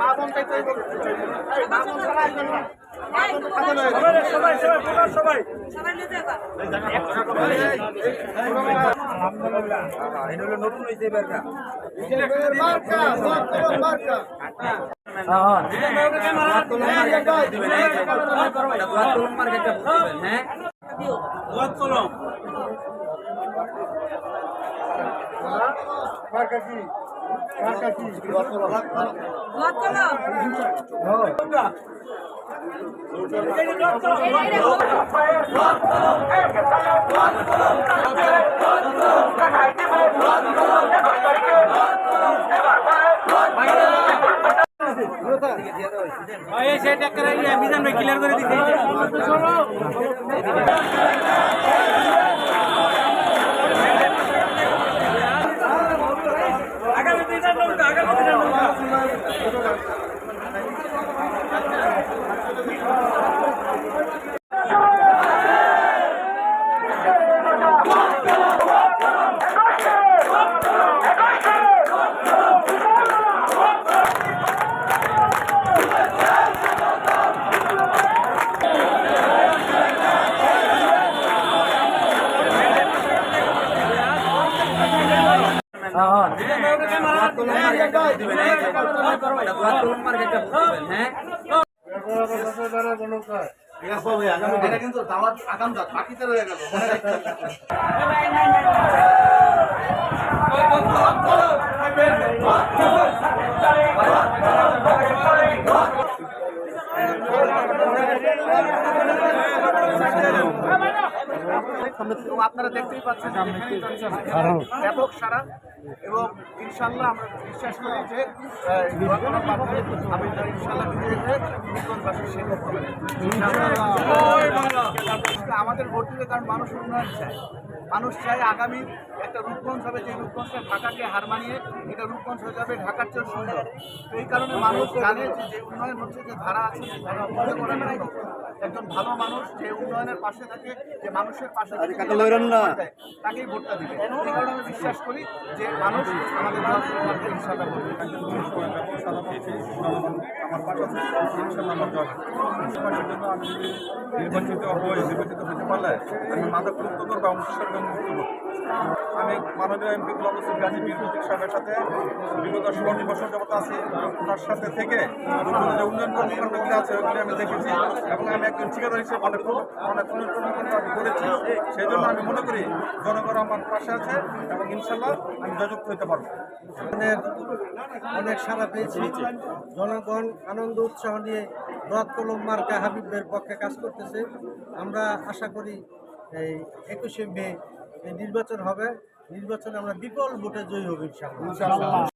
মা বন্ধ নতুন হয়েছে সে হ্যাঁ মিজান ভাই ক্লিয়ার করে দিতে আগামী দিনের নৌকা আগামী দিনের নৌকা হ্যাঁ এটা কিন্তু দাওয়াত আগাম বাকিতে রয়ে গেল আপনারা দেখতেই পাচ্ছেন ব্যাপক সারা এবং ইনশাল্লাহ আমরা বিশ্বাস করি যে আমি ইনশাল্লাহ আমাদের ভোট দিবে কারণ মানুষ উন্নয়ন চায়। মানুষ চায় আগামী একটা রূপগঞ্জ হবে, যে রূপগঞ্জটা ঢাকাকে হার মানিয়ে এটা রূপগঞ্জ হয়ে যাবে ঢাকার চেয়ে সুন্দর। তো এই কারণে মানুষ জানে যে উন্নয়ন হচ্ছে, যে ধারা আছে সেই ধারা করার একজন ভালো মানুষ যে উন্নয়নের পাশে থাকে যে মানুষের পাশে তাকেই ভোটটা দিবে। এই কারণে আমি বিশ্বাস করি যে মানুষ আমাদের জনগণকে ইনশাল্লাহ ভোট দিবে। আমার পাশে ইনশাল্লাহ আমার জয় জন্য আমি যদি নির্বাচিত হই নির্বাচিত হতে পারলে আমি মাদক মুক্ত করব এবং কিশোরগঞ্জ মুক্ত করব আমি মাননীয় এমপি গুলাম হোসেন গাজী প্রতীক সাহেবের সাথে বিগত ষোলো বছর যাবত আছি ওনার সাথে থেকে উন্নয়ন কর্মকাণ্ডগুলি আছে ওগুলি আমি দেখেছি এবং আমি একজন ঠিকাদার হিসেবে অনেক অনেক আমি করেছি সেই জন্য আমি মনে করি জনগণ আমার পাশে আছে এবং ইনশাল্লাহ আমি পারব। অনেক সারা পেয়েছি। জনগণ আনন্দ উৎসাহ নিয়ে রথ কলম মার্কা হাবিবের পক্ষে কাজ করতেছে। আমরা আশা করি এই একুশে মে নির্বাচন হবে। নির্বাচনে আমরা বিপুল ভোটে জয়ী হব